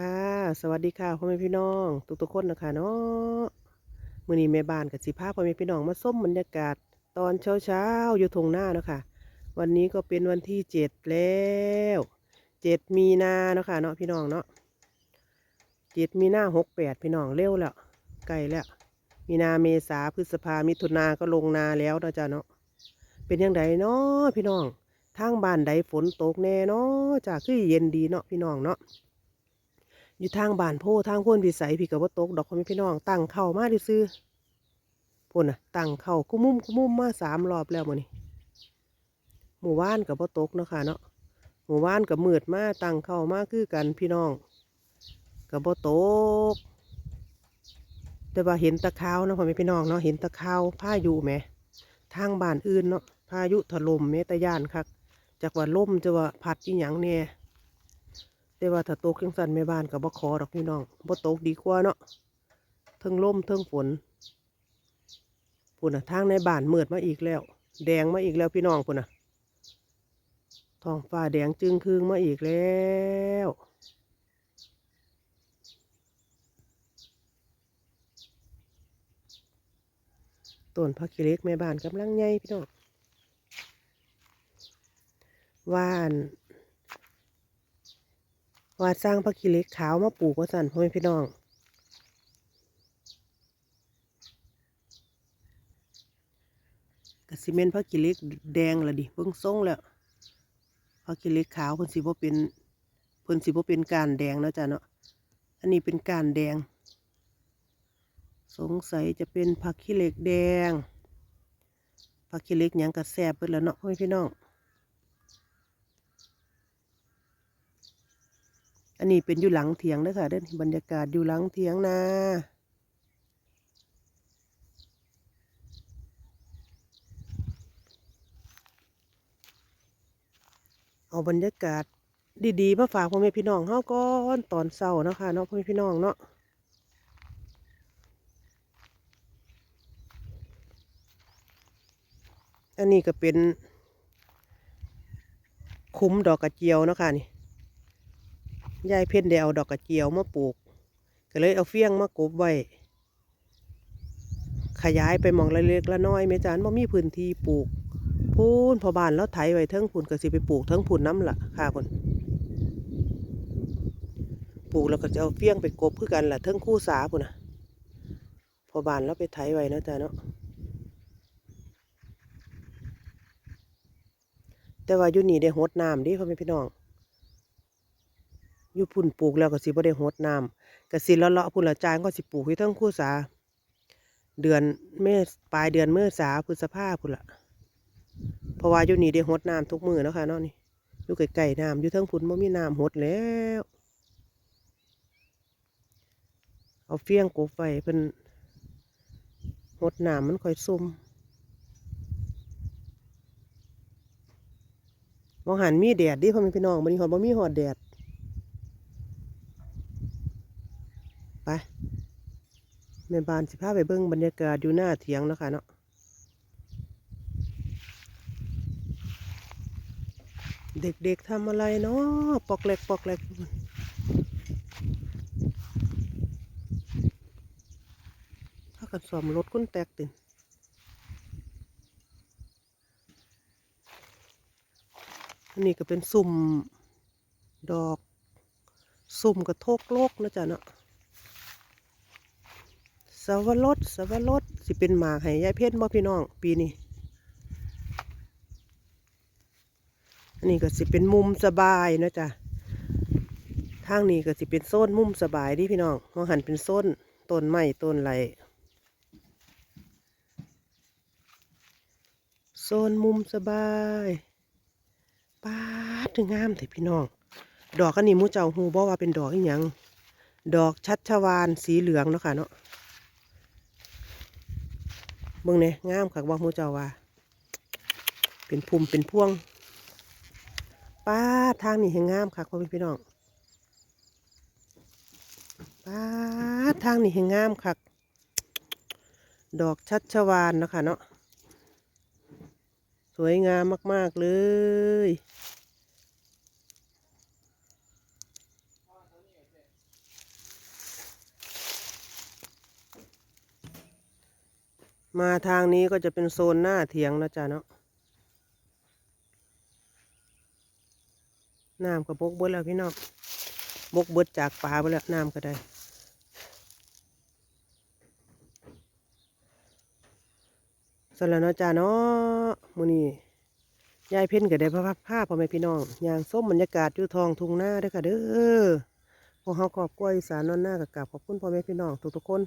ค่ะ สวัสดีค่ะพ่อแม่พี่น้อง ทุกทุกๆคนนะคะเนาะมื้อนี้แม่บ้านกับสิพาพ่อแม่พี่น้องมาส้มบรรยากาศ ตอนเช้าเช้าอยู่ทงหน้าเนาะค่ะ วันนี้ก็เป็นวันที่เจ็ดแล้วเจ็ดมีนาเนาะค่ะเนาะพี่น้องเนาะเจ็ดมีนาหกแปดพี่น้องเร็วแล้วใกล้แล้ว มีนาเมษาพฤษภามิถุนาก็ลงนาแล้วเนาะจ้ะเนาะเป็นยังไงเนาะพี่น้องทางบ้านใดฝนตกแน่เนาะจ้ะคือเย็นดีเนาะพี่น้องเนาะ อยู่ทางบานโพทางพ้นพิสัยพี่กับว่าตกดอกพ่อแม่พี่น้องตั้งเข้ามาดิซื้อพุ่นน่ะตั้งเข้ากุมุมกุมุมมาสามรอบแล้วมื้อนี้หมู่บ้านกับว่าตกเนาะค่ะเนาะหมู่บ้านกับมืดมาตั้งเข้ามาคือกันพี่น้องกับว่าตก แต่ว่าเห็นตะขาวเนาะพ่อแม่พี่น้องเนาะเห็นตะขาวพายุแหมทางบ้านอื่นเนาะพายุถล่มเมตะยานคักจากว่าล่มจะว่าพัดอีหยังแน่ แต่ว่าถ้าตกยังสั่นแม่บ้านกับบ่ขอดอกพี่น้องบ่ตกดีกว่าเนาะเทิงลมเทิงฝนปุ่นน่ะทางในบ้านมืดมาอีกแล้ว แดงมาอีกแล้วพี่น้องปุ่นน่ะท้องฟ้าแดงจึงครึงมาอีกแล้วต้นพักกิเล็กแม่บ้านกำลังใหญ่พี่น้องว่าน ว่าสร้างพักกิเล็กขาวมาปลูกว่าสั่นพ่อแม่พี่น้องกสิเมนพักกิเล็กแดงละดิเพิ่งส่งแล้วพักกิเล็กขาวเพิ่นสิบ่เป็นเพิ่นสิบ่เป็นการแดงนะจ้ะเนาะอันนี้เป็นการแดง สงสัยจะเป็นผักขี้เหล็กแดงผักขี้เหล็กหยังกระแสบเบิดแล้วเนาะพ่อแม่พี่น้อง อันนี้เป็นอยู่หลังเถียงเด้อค่ะเด้อบรรยากาศอยู่หลังเถียงนาเอาบรรยากาศดีๆมาฝากพ่อแม่พี่น้องเฮาก่อนตอนเช้านะคะเนาะพ่อแม่พี่น้องเนาะอันนี้ก็เป็น คุ้มดอกกระเจียวเนาะค่ะนี่ ยายเพ่นได้เอาดอกกระเจียวมาปลูก ก็เลยเอาเฟี้ยงมากบไว้ ขยายไปมองละเล็กละน้อยแม่จานบ่มีพื้นที่ปลูกพูนพอบ้านแล้วไถไว้เทิงพุ่นก็สิไปปลูกเทิงพุ่นน้ำละค่ะพูนปลูกแล้วก็จะเอาเฟี้ยงไปกบคือกันล่ะเทิงคู่สาพุ่นนะพอบ้านแล้วไปไถไว้นะจ้ะเนาะแต่ว่าอยู่นี่ได้หดน้ำดิพ่อแม่พี่น้อง อยู่พุ่นปลูกแล้วก็สิบ่ได้หดน้ำก็สิเลาะๆพุ่นละจานก็สิปลูกที่ทั้งคู่สา เดือนเมษปลายเดือนเมษาพฤษภาพุ่นละเพราะว่าอยู่นี่ได้หดน้ำทุกมือเนาะค่ะเนาะนี่อยู่ใกล้ๆน้ำอยู่ทั้งพุ่นบ่มีน้ำหดแล้วเอาเฟี้ยงกบไว้เพิ่นหดน้ำมันค่อยซุ่มมองหันมีแดดดิพ่อแม่พี่น้องมันนี้หอดบ่มีหอดแดด ไป แม่บ้านสิพาไปเบิ่งบรรยากาศอยู่หน้าเถียงเนาะคะเนาะเด็กๆทำอะไรเนาะปอกแหลกปอกแหลกถ้ากันสอมรถก้นแตกตินอันนี้ก็เป็นสุ่มดอก สุ่มกระทกโลกนะจ๊ะเนาะ วรสสวรสสิเป็นหมากให้ยายเพชรบ่พี่น้อง ปีนี้อันนี้ก็สิเป็นมุมสบายนะจ๊ะทางนี้ก็สิเป็นโซนมุมสบายดิพี่น้องมองหันเป็นโซนต้นไม้ต้นไหลโซนมุมสบายป้าดถึงงามแต่พี่น้อง ดอกอันนี้มูเจ้าฮูบอกว่าเป็นดอกอีหยังดอกชัชวานสีเหลืองเนาะค่ะเนาะ เบิ่งเนี่ยงามคักบ่หมูเจ้าว่า เป็นภูมิเป็นพวงป้าทางนี่ให้งามคักพ่อแม่พี่น้องป้าทางนี่ให้งามคักดอกชัชวานนะคะเนาะสวยงามมาก ๆ เลย มาทางนี้ก็จะเป็นโซนหน้าเถียงนะจ๊ะเนาะน้ำกับกเบิดแล้วพี่น้องบกเบิดจากป่าไปแล้วน้ำก็ได้ สแล้วเนะจ้าเนาะมือนี้ยายเพ่นก็ได้พาพาพ่อแม่พี่น้องย่างส้มบรรยากาศอยู่ทองทุ่งนาด้อค่ะเด้อพวกเฮาครอบครัวอีสานนอนหน้ากับกราบขอบคุณพ่อแม่พี่น้องทุกๆคน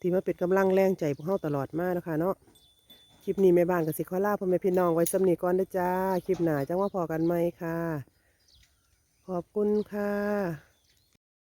ที่มาเป็นกำลังแรงใจพวกเฮาตลอดมากนะคะเนาะคลิปนี้แม่บ้านกับสิขอลาพ่อแม่พี่น้องไว้สำนีก่อนนะจ้า คลิปหนาจังว่าพอกันไหมค่ะ ขอบคุณค่ะ